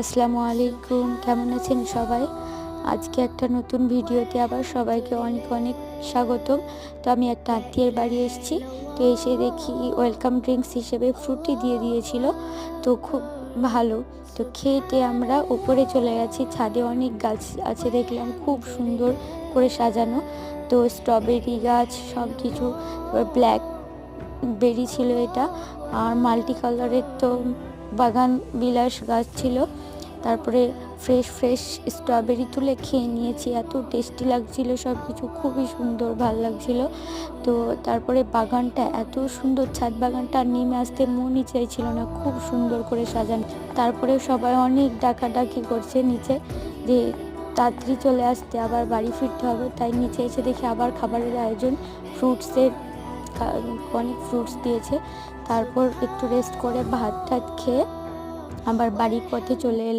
আসসালামু আলাইকুম, কেমন আছেন সবাই? আজকে একটা নতুন ভিডিওতে আবার সবাইকে অনেক অনেক স্বাগতম। তো আমি একটা আত্মীয়ের বাড়ি এসেছি, তো এসে দেখি ওয়েলকাম ড্রিঙ্কস হিসেবে ফ্রুটি দিয়ে দিয়েছিল, তো খুব ভালো। তো খেয়েটে আমরা উপরে চলে গেছি, ছাদে অনেক গাছ আছে দেখলাম, খুব সুন্দর করে সাজানো। তো স্ট্রবেরি গাছ সব কিছু ব্ল্যাক বেরি ছিল এটা, আর মাল্টি কালারের তো বাগান, বিলাস গাছ ছিল। তারপরে ফ্রেশ ফ্রেশ স্ট্রবেরি তুলে খেয়ে নিয়েছি। এত টেস্টি লাগছিল সব কিছু খুবই সুন্দর, ভালো লাগছিল। তো তারপরে বাগানটা, এত সুন্দর ছাদ বাগানটা নেমে আসতে মনই চাইছিল না, খুব সুন্দর করে সাজানো। তারপরে সবাই অনেক ডাকাডাকি করছে নিচে যে তাড়াতাড়ি চলে আসতে, আবার বাড়ি ফিরতে হবে। তাই নিচে এসে দেখি আবার খাবারের আয়োজন ফ্রুটসের অনেক ফ্রুটস দিয়েছে। তারপর একটু রেস্ট করে ভাত টাত খেয়ে আবার বাড়ির পথে চলে এলাম।